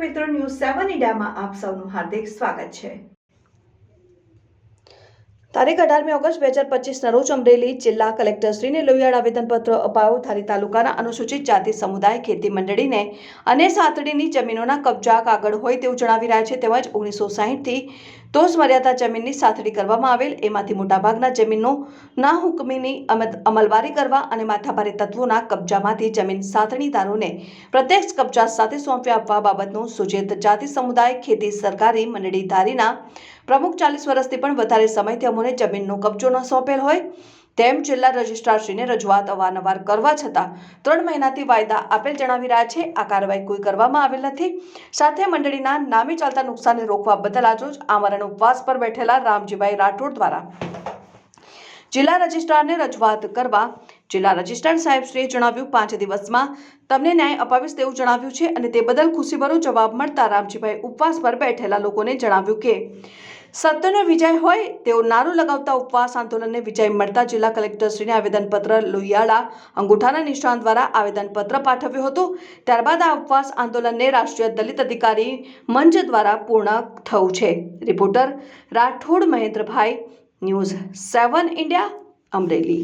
મીડિયામાં આપ સૌનું હાર્દિક સ્વાગત છે. તારીખ અઢારમી ઓગસ્ટ બે હજાર પચીસના રોજ અમરેલી જિલ્લા કલેક્ટરશ્રીને લોહિયાળ આવેદનપત્ર અપાયો. ધારી તાલુકાના અનુસૂચિત જાતિ સમુદાય ખેતી મંડળીને અને સાતડીની જમીનોના કબજા કાગળ હોય તેવું જણાવી રહ્યા છે. તેમજ ઓગણીસો સાહીઠથી દોષ મર્યાદા જમીનની સાથડી કરવામાં આવેલ. એમાંથી મોટાભાગના જમીનનો ના હુકમીની અમલવારી કરવા અને માથાભારે તત્વોના કબજામાંથી જમીન સાથણીદારોને પ્રત્યક્ષ કબજા સાથે સોંપી આપવા બાબતનું સુચેત જાતિ સમુદાય ખેતી સરકારી મંડળી ધારીના પ્રમુખ ચાલીસ વર્ષથી પણ વધારે સમયથી અમોને જમીનનો કબજો ન સોંપેલ હોય. તેમ જિલ્લા રજિસ્ટ્રારશ્રીને રજૂઆત અવારનવાર કરવા છતાં ત્રણ મહિનાથી વાયદા આપેલ જણાવી રહ્યા છે. આ કાર્યવાહી કોઈ કરવામાં આવેલ નથી. સાથે મંડળીના નામે ચાલતા નુકસાનને રોકવા બદલ આજરોજ આમરણ ઉપવાસ પર બેઠેલા રામજીભાઈ રાઠોડ દ્વારા જિલ્લા રજિસ્ટ્રારને રજૂઆત કરવા જિલ્લા રજિસ્ટ્રાર સાહેબશ્રીએ જણાવ્યું, પાંચ દિવસમાં તમને ન્યાય અપાવીશ તેવું જણાવ્યું છે અને તે બદલ ખુશીભરો જવાબ મળતા રામજીભાઈ ઉપવાસ પર બેઠેલા લોકોને જણાવ્યું કે સત્યનો વિજય હોય તેઓ નારું લગાવતા ઉપવાસ આંદોલનને વિજય મળતા જિલ્લા કલેક્ટરશ્રીને આવેદનપત્ર લોહિયાળા અંગૂઠાના નિષ્ણાંત દ્વારા આવેદનપત્ર પાઠવ્યું હતું. ત્યારબાદ આ ઉપવાસ આંદોલનને રાષ્ટ્રીય દલિત અધિકારી મંચ દ્વારા પૂર્ણ થયું છે. Reporter Rathod Mahendrabhai, news seven India, Amreli.